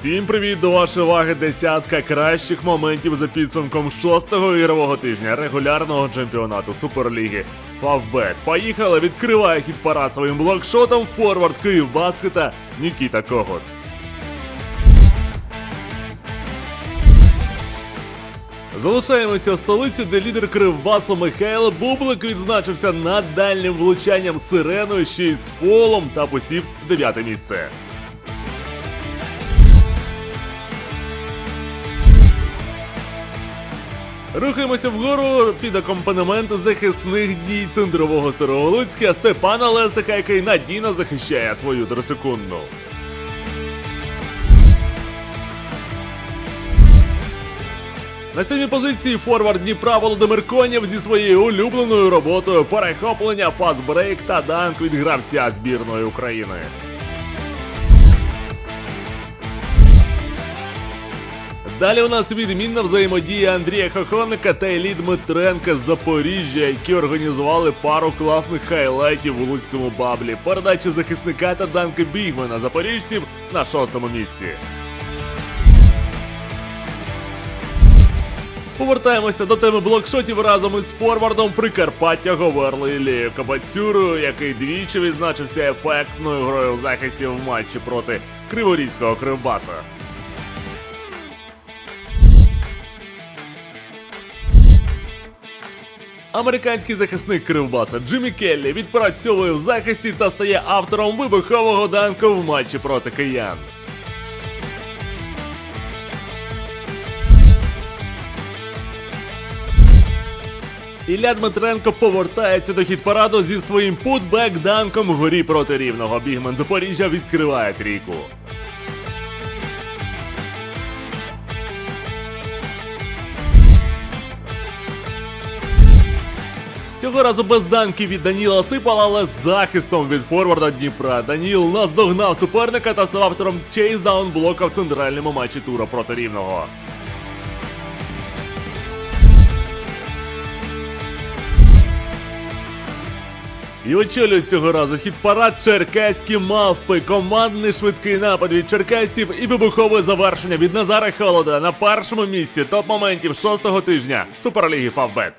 Всім привіт до вашої уваги десятка кращих моментів за підсумком шостого ігрового тижня регулярного чемпіонату Суперліги. Фавбет. Поїхали, відкриває хід парад своїм блокшотом форвард Київ Баскета Нікіта Когот. Залишаємося в столиці, де лідер Кривбасу Михайло Бублик відзначився над дальнім влучанням сиреною ще й з фолом та посів дев'яте місце. Рухаємося вгору під акомпанемент захисних дій центрового Староволуцька Степана Лесика, який надійно захищає свою трисекундну. На сьомій позиції форвард Дніпра Володимир Конєв зі своєю улюбленою роботою перехоплення, фастбрейк та данк від гравця збірної України. Далі у нас відмінна взаємодія Андрія Хохоника та Елі Дмитренка з Запоріжжя, які організували пару класних хайлайтів у луцькому баблі. Передача захисника та данки Бігмена запоріжців на шостому місці. Повертаємося до теми блокшотів разом із форвардом Прикарпаття Говерли Ілією Кабацюрою, який двічі відзначився ефектною грою в захисті в матчі проти Криворізького Кривбаса. Американський захисник Кривбаса Джиммі Келлі відпрацьовує в захисті та стає автором вибухового данку в матчі проти киян. Ілля Дмитренко повертається до хіт-параду зі своїм путбек-данком вгорі проти рівного. Бігмен Запоріжжя відкриває трійку. Цього разу без данки від Даніла Сипала, але з захистом від форварда Дніпра. Даніл наздогнав суперника та став автором чейсдаун блока в центральному матчі тура проти рівного. І очолюють цього разу хіт-парад черкаські мавпи, командний швидкий напад від черкасців і вибухове завершення від Назара Холода на першому місці топ-моментів шостого тижня Суперліги Фавбет.